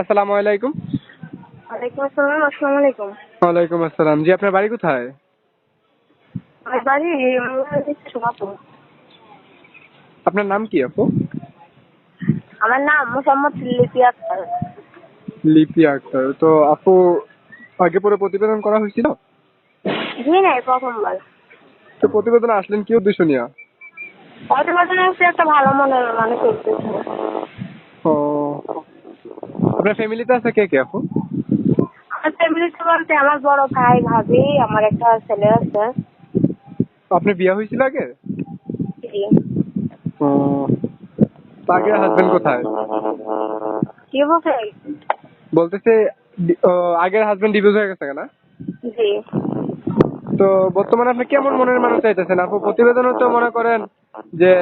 আসসালামু আলাইকুম। ওয়ালাইকুম আসসালাম আসসালামু আলাইকুম। ওয়ালাইকুম আসসালাম। জি আপনার বাড়ি কোথায়? আমার বাড়ি সোমাপুর আপনার নাম কি আপু? আমার নাম মোসাম্মদ লিপি আক্তার। লিপি আক্তার। তো আপু আগে পরে প্রতিবেদন করা হয়েছিল? জি নাই প্রথমবার। তো প্রতিবেদন আসলেন কি উদ্দেশ্য নিয়ে? প্রতিবেদনে একটা ভালো মনের মানুষ আপনার ফ্যামিলিতে আছে কে কে এখন? আমার ফ্যামিলিতে বলতে আমার বড় ভাই ভাবি আমার একটা ছেলে আছে। আপনি বিয়ে হয়েছিল আগে? আগে হাজবেন্ড কোথায়? কি বলতেছে আগের হাজবেন্ড ডিভোর্স হয়ে গেছে না জি। তো বর্তমানে আপনি কেমন মনের মানুষ চাইতেছেন? আপু প্রতিবেদনে তো মনে করেন যে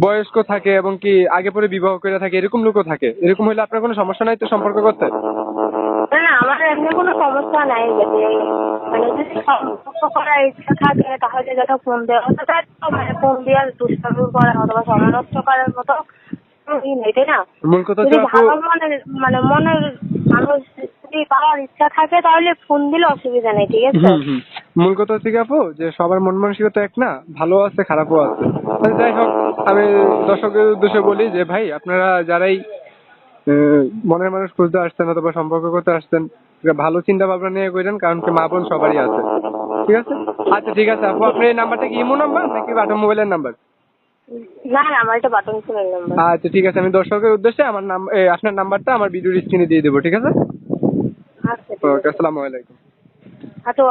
বয়স্ক থাকে এবং কি আগে পরে বিবাহ করে থাকে এরকম লোকও থাকে। এরকম হলে আপনার কোনো সমস্যা নাই তো সম্পর্ক করতে? না আমার এমনি কোনো সমস্যা নাই যদি মানে যদি সম্পর্ক করার ইচ্ছা থাকে তাহলে যেটা ফোন দেওয়া হতে পারে তো মানে ফোন দিয়ে দুষ্কর্ম করা অথবা করার মতো তাই না? মূল কথা যদি ভালো মনের মানে মনের মানুষ যদি পাওয়ার ইচ্ছা থাকে তাহলে ফোন দিলে অসুবিধা নেই ঠিক আছে। মূল কথা হচ্ছে কি আপু? যে সবার মন মানসিকতা এক না ভালো আছে খারাপও আছে। যাই হোক আমি দর্শকের উদ্দেশ্যে বলি যে ভাই আপনারা যারাই মনের মানুষ খুঁজতে আসছেন অথবা সম্পর্ক করতে আসছেন ভালো চিন্তা ভাবনা নিয়ে করেন কারণ কি মা বোন সবারই আছে। ঠিক আছে? আচ্ছা ঠিক আছে আপু আপনার এই নাম্বারটা কি ইমো নাম্বার নাকি বাটন মোবাইলের নাম্বার? না না আমার এটা বাটন ফোনের নাম্বার। আচ্ছা ঠিক আছে আমি দর্শকের উদ্দেশ্যে আমার নাম আপনার নাম্বারটা আমার ভিডিওর স্ক্রিনে দিয়ে দেবো ঠিক আছে? আচ্ছা ওকে আসসালামু আলাইকুম। আচ্ছা